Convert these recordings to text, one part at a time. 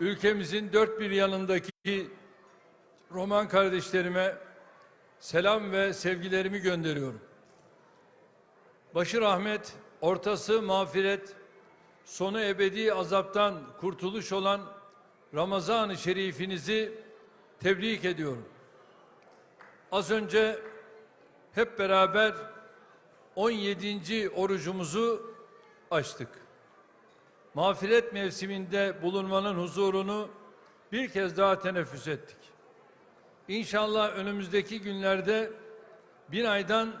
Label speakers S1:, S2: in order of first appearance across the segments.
S1: ülkemizin dört bir yanındaki Roman kardeşlerime selam ve sevgilerimi gönderiyorum. Başı rahmet, ortası mağfiret, sonu ebedi azaptan kurtuluş olan Ramazan-ı Şerifinizi tebrik ediyorum. Az önce hep beraber 17. orucumuzu açtık. Mağfiret mevsiminde bulunmanın huzurunu bir kez daha teneffüs ettik. İnşallah önümüzdeki günlerde bin aydan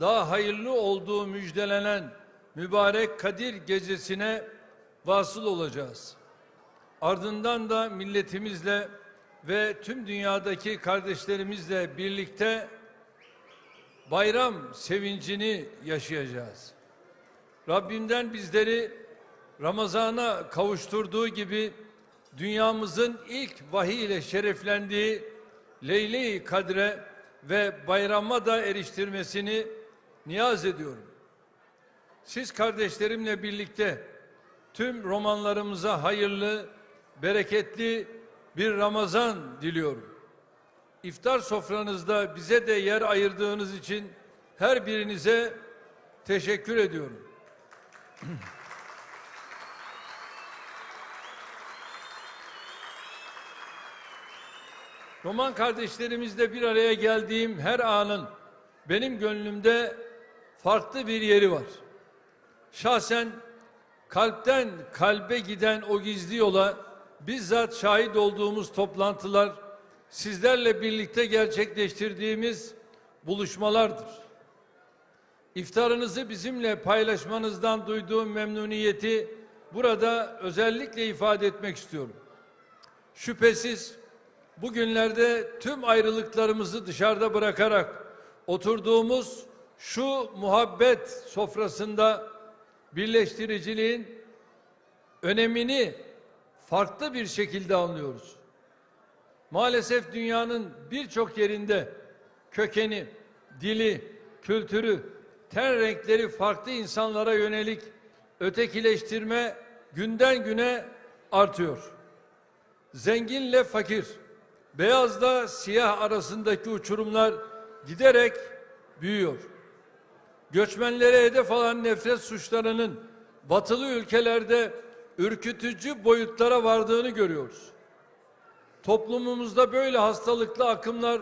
S1: daha hayırlı olduğu müjdelenen mübarek Kadir gecesine vasıl olacağız. Ardından da milletimizle ve tüm dünyadaki kardeşlerimizle birlikte bayram sevincini yaşayacağız. Rabbimden bizleri Ramazan'a kavuşturduğu gibi dünyamızın ilk vahiy ile şereflendiği Leyle-i Kadre ve bayrama da eriştirmesini niyaz ediyorum. Siz kardeşlerimle birlikte tüm romanlarımıza hayırlı, bereketli bir Ramazan diliyorum. İftar sofranızda bize de yer ayırdığınız için her birinize teşekkür ediyorum. Roman kardeşlerimizle bir araya geldiğim her anın benim gönlümde farklı bir yeri var. Şahsen kalpten kalbe giden o gizli yola bizzat şahit olduğumuz toplantılar sizlerle birlikte gerçekleştirdiğimiz buluşmalardır. İftarınızı bizimle paylaşmanızdan duyduğum memnuniyeti burada özellikle ifade etmek istiyorum. Şüphesiz bugünlerde tüm ayrılıklarımızı dışarıda bırakarak oturduğumuz şu muhabbet sofrasında birleştiriciliğin önemini farklı bir şekilde anlıyoruz. Maalesef dünyanın birçok yerinde kökeni, dili, kültürü, ten renkleri farklı insanlara yönelik ötekileştirme günden güne artıyor. Zenginle fakir, beyazla siyah arasındaki uçurumlar giderek büyüyor. Göçmenlere hedef alan nefret suçlarının batılı ülkelerde ürkütücü boyutlara vardığını görüyoruz. Toplumumuzda böyle hastalıklı akımlar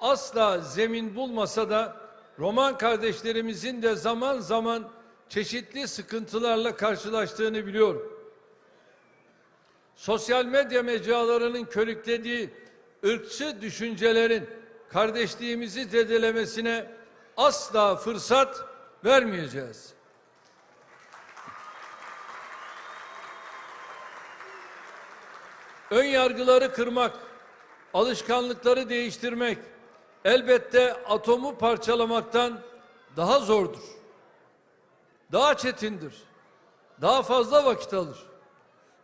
S1: asla zemin bulmasa da Roman kardeşlerimizin de zaman zaman çeşitli sıkıntılarla karşılaştığını biliyorum. Sosyal medya mecralarının körüklediği ırkçı düşüncelerin kardeşliğimizi zedelemesine asla fırsat vermeyeceğiz. Ön yargıları kırmak, alışkanlıkları değiştirmek elbette atomu parçalamaktan daha zordur. Daha çetindir. Daha fazla vakit alır.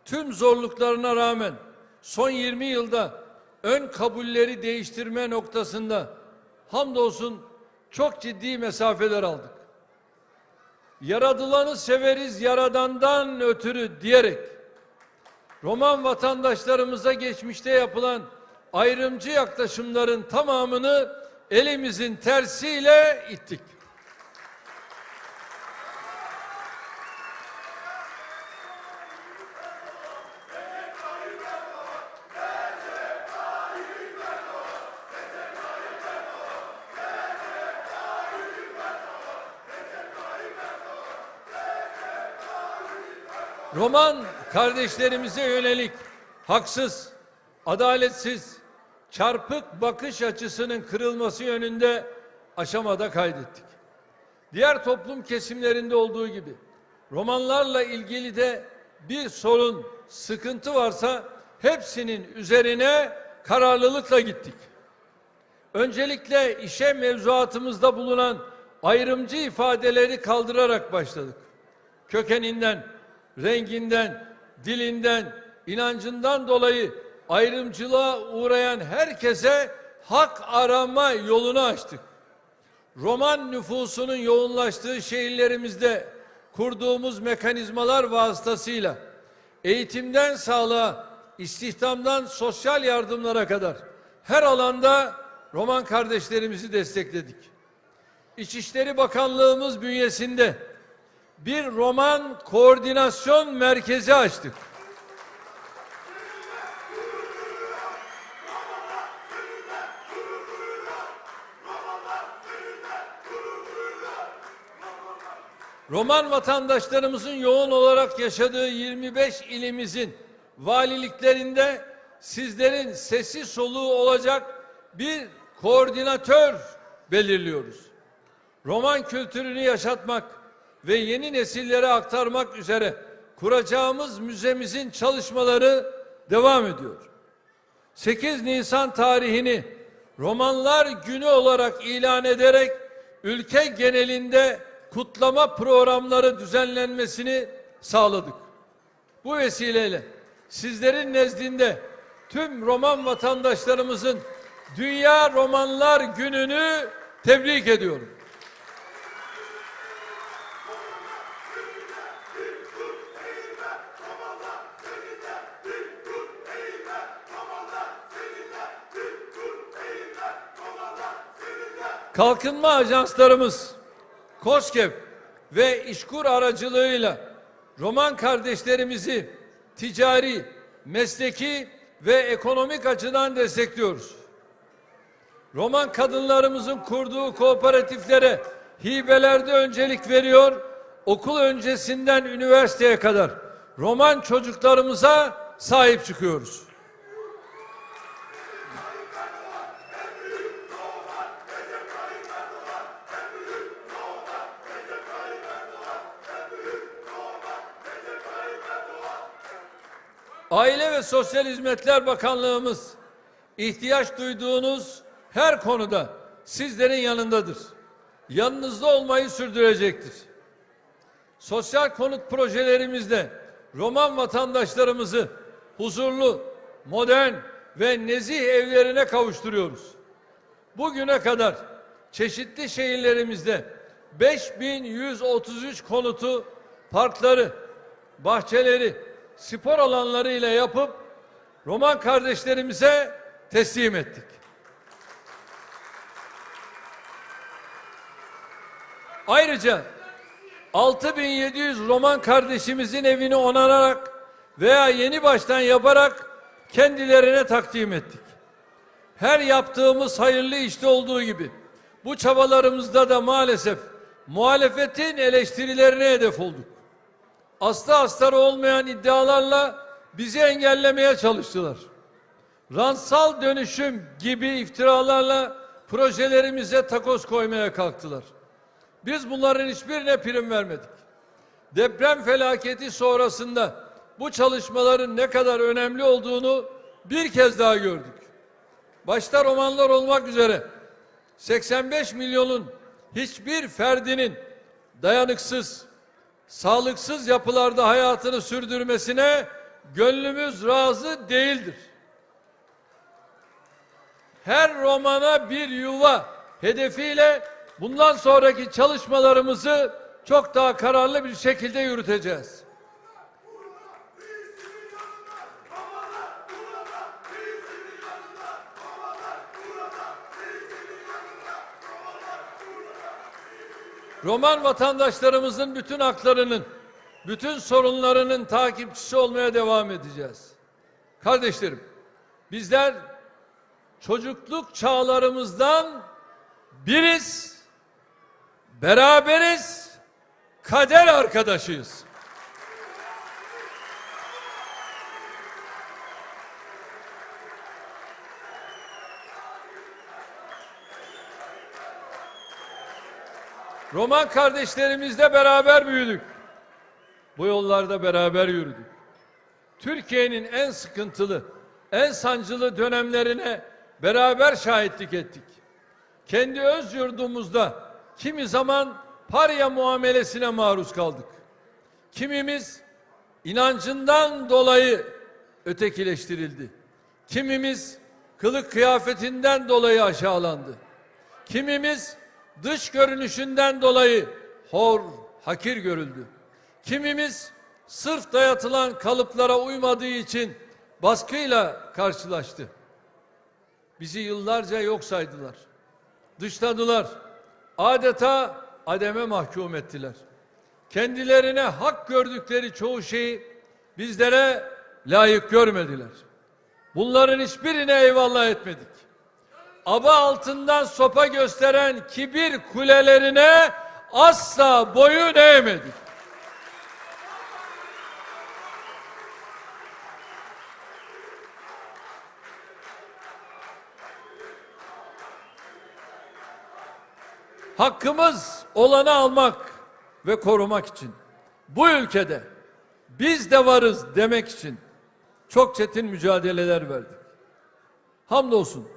S1: Tüm zorluklarına rağmen son 20 yılda ön kabulleri değiştirme noktasında hamdolsun çok ciddi mesafeler aldık. Yaradılanı severiz yaradandan ötürü diyerek Roman vatandaşlarımıza geçmişte yapılan ayrımcı yaklaşımların tamamını elimizin tersiyle ittik. Roman kardeşlerimize yönelik haksız, adaletsiz, çarpık bakış açısının kırılması yönünde aşamada kaydettik. Diğer toplum kesimlerinde olduğu gibi romanlarla ilgili de bir sorun, sıkıntı varsa hepsinin üzerine kararlılıkla gittik. Öncelikle işe mevzuatımızda bulunan ayrımcı ifadeleri kaldırarak başladık. Kökeninden, renginden, dilinden, inancından dolayı ayrımcılığa uğrayan herkese hak arama yolunu açtık. Roman nüfusunun yoğunlaştığı şehirlerimizde kurduğumuz mekanizmalar vasıtasıyla eğitimden sağlığa, istihdamdan sosyal yardımlara kadar her alanda Roman kardeşlerimizi destekledik. İçişleri Bakanlığımız bünyesinde bir Roman koordinasyon merkezi açtık. Roman vatandaşlarımızın yoğun olarak yaşadığı 25 ilimizin valiliklerinde sizlerin sesi soluğu olacak bir koordinatör belirliyoruz. Roman kültürünü yaşatmak ve yeni nesillere aktarmak üzere kuracağımız müzemizin çalışmaları devam ediyor. 8 Nisan tarihini Romanlar Günü olarak ilan ederek ülke genelinde kutlama programları düzenlenmesini sağladık. Bu vesileyle sizlerin nezdinde tüm Roman vatandaşlarımızın Dünya Romanlar Günü'nü tebrik ediyorum. Kalkınma ajanslarımız KOSGEB ve İşkur aracılığıyla Roman kardeşlerimizi ticari, mesleki ve ekonomik açıdan destekliyoruz. Roman kadınlarımızın kurduğu kooperatiflere hibelerde öncelik veriyor, okul öncesinden üniversiteye kadar Roman çocuklarımıza sahip çıkıyoruz. Aile ve Sosyal Hizmetler Bakanlığımız ihtiyaç duyduğunuz her konuda sizlerin yanındadır. Yanınızda olmayı sürdürecektir. Sosyal konut projelerimizde Roman vatandaşlarımızı huzurlu, modern ve nezih evlerine kavuşturuyoruz. Bugüne kadar çeşitli şehirlerimizde 5133 konutu, parkları, bahçeleri, spor alanları ile yapıp Roman kardeşlerimize teslim ettik. Ayrıca 6700 Roman kardeşimizin evini onararak veya yeni baştan yaparak kendilerine takdim ettik. Her yaptığımız hayırlı işte olduğu gibi bu çabalarımızda da maalesef muhalefetin eleştirilerine hedef olduk aslı astarı olmayan iddialarla bizi engellemeye çalıştılar. Ransal dönüşüm gibi iftiralarla projelerimize takoz koymaya kalktılar. Biz bunların hiçbirine prim vermedik. Deprem felaketi sonrasında bu çalışmaların ne kadar önemli olduğunu bir kez daha gördük. Başta romanlar olmak üzere 85 milyonun hiçbir ferdinin dayanıksız, sağlıksız yapılarda hayatını sürdürmesine gönlümüz razı değildir. Her romana bir yuva hedefiyle bundan sonraki çalışmalarımızı çok daha kararlı bir şekilde yürüteceğiz. Roman vatandaşlarımızın bütün haklarının, bütün sorunlarının takipçisi olmaya devam edeceğiz. Kardeşlerim, bizler çocukluk çağlarımızdan biriz, beraberiz, kader arkadaşıyız. Roman kardeşlerimizle beraber büyüdük. Bu yollarda beraber yürüdük. Türkiye'nin en sıkıntılı, en sancılı dönemlerine beraber şahitlik ettik. Kendi öz yurdumuzda kimi zaman parya muamelesine maruz kaldık. Kimimiz inancından dolayı ötekileştirildi. Kimimiz kılık kıyafetinden dolayı aşağılandı. Kimimiz dış görünüşünden dolayı hor, hakir görüldü. Kimimiz sırf dayatılan kalıplara uymadığı için baskıyla karşılaştı. Bizi yıllarca yok saydılar. Dışladılar. Adeta ademe mahkum ettiler. Kendilerine hak gördükleri çoğu şeyi bizlere layık görmediler. Bunların hiçbirine eyvallah etmedik. Aba altından sopa gösteren kibir kulelerine asla boyun eğmedik. Hakkımız olanı almak ve korumak için bu ülkede biz de varız demek için çok çetin mücadeleler verdik. Hamdolsun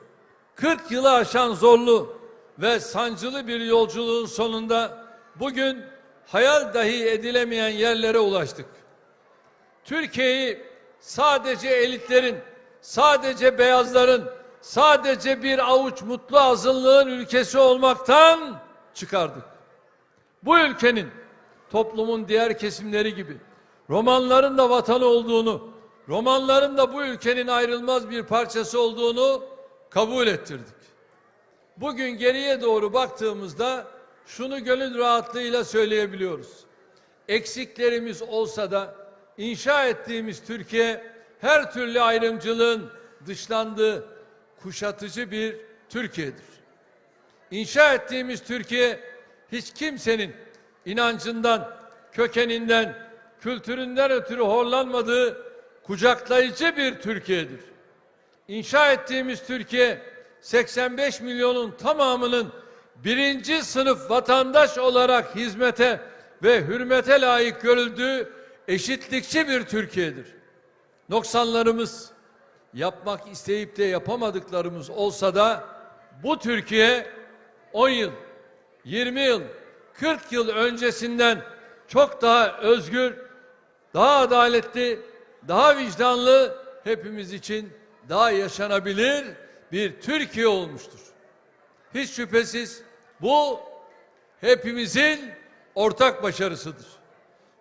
S1: 40 yılı aşan zorlu ve sancılı bir yolculuğun sonunda bugün hayal dahi edilemeyen yerlere ulaştık. Türkiye'yi sadece elitlerin, sadece beyazların, sadece bir avuç mutlu azınlığın ülkesi olmaktan çıkardık. Bu ülkenin toplumun diğer kesimleri gibi romanların da vatanı olduğunu, romanların da bu ülkenin ayrılmaz bir parçası olduğunu kabul ettirdik. Bugün geriye doğru baktığımızda şunu gönül rahatlığıyla söyleyebiliyoruz. Eksiklerimiz olsa da inşa ettiğimiz Türkiye her türlü ayrımcılığın dışlandığı kuşatıcı bir Türkiye'dir. İnşa ettiğimiz Türkiye hiç kimsenin inancından, kökeninden, kültüründen ötürü horlanmadığı kucaklayıcı bir Türkiye'dir. İnşa ettiğimiz Türkiye 85 milyonun tamamının birinci sınıf vatandaş olarak hizmete ve hürmete layık görüldüğü eşitlikçi bir Türkiye'dir. Noksanlarımız, yapmak isteyip de yapamadıklarımız olsa da bu Türkiye 10 yıl, 20 yıl, 40 yıl öncesinden çok daha özgür, daha adaletli, daha vicdanlı, hepimiz için daha yaşanabilir bir Türkiye olmuştur. Hiç şüphesiz bu hepimizin ortak başarısıdır.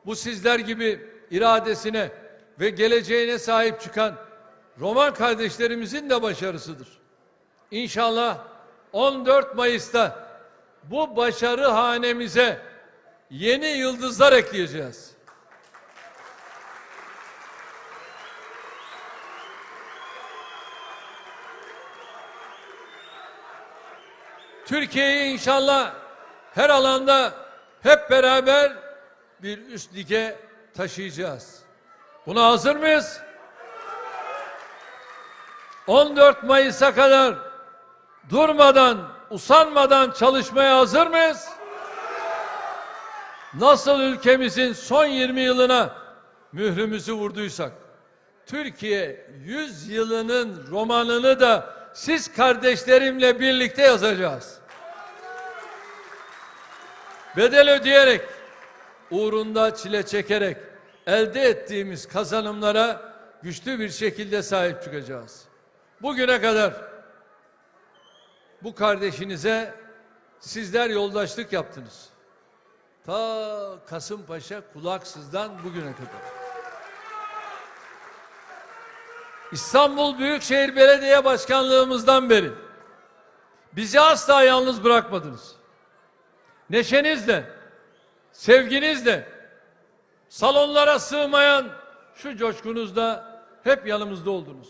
S1: Bu sizler gibi iradesine ve geleceğine sahip çıkan Roman kardeşlerimizin de başarısıdır. İnşallah 14 Mayıs'ta bu başarı hanemize yeni yıldızlar ekleyeceğiz. Türkiye'yi inşallah her alanda hep beraber bir üst lige taşıyacağız. Buna hazır mıyız? 14 Mayıs'a kadar durmadan, usanmadan çalışmaya hazır mıyız? Nasıl ülkemizin son 20 yılına mührümüzü vurduysak, Türkiye 100 yılının romanını da siz kardeşlerimle birlikte yazacağız. Bedel ödeyerek, uğrunda çile çekerek elde ettiğimiz kazanımlara güçlü bir şekilde sahip çıkacağız. Bugüne kadar bu kardeşinize sizler yoldaşlık yaptınız. Ta Kasımpaşa kulaksızdan bugüne kadar. İstanbul Büyükşehir Belediye Başkanlığımızdan beri bizi asla yalnız bırakmadınız. Neşenizle, sevginizle, salonlara sığmayan şu coşkunuzda hep yanımızda oldunuz.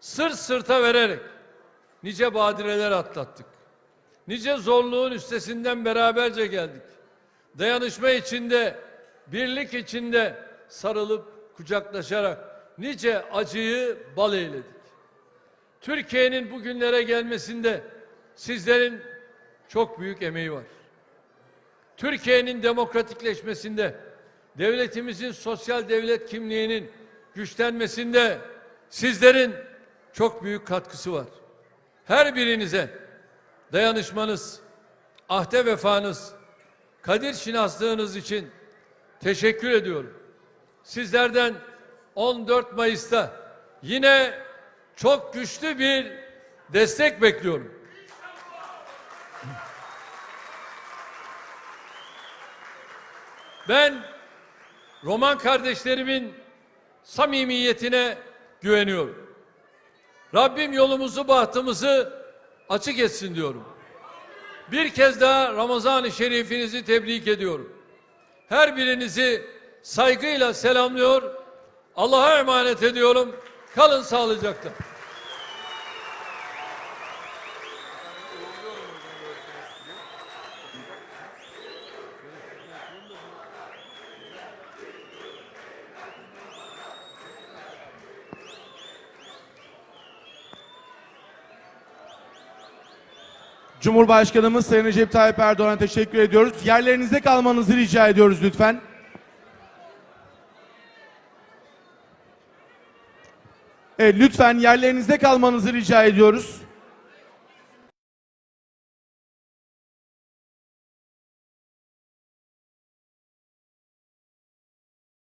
S1: Sırt sırta vererek nice badireler atlattık. Nice zorluğun üstesinden beraberce geldik. Dayanışma içinde, birlik içinde sarılıp kucaklaşarak nice acıyı bal eyledik. Türkiye'nin bugünlere gelmesinde sizlerin çok büyük emeği var. Türkiye'nin demokratikleşmesinde, devletimizin sosyal devlet kimliğinin güçlenmesinde sizlerin çok büyük katkısı var. Her birinize dayanışmanız, ahde vefanız, kadir şinaslığınız için teşekkür ediyorum. Sizlerden 14 Mayıs'ta yine çok güçlü bir destek bekliyorum. Ben Roman kardeşlerimin samimiyetine güveniyorum. Rabbim yolumuzu bahtımızı açık etsin diyorum. Bir kez daha Ramazan-ı Şerifinizi tebrik ediyorum. Her birinizi saygıyla selamlıyor. Allah'a emanet ediyorum. Kalın sağlıcakla.
S2: Cumhurbaşkanımız Sayın Recep Tayyip Erdoğan'a teşekkür ediyoruz. Yerlerinizde kalmanızı rica ediyoruz lütfen. Evet, lütfen yerlerinizde kalmanızı rica ediyoruz.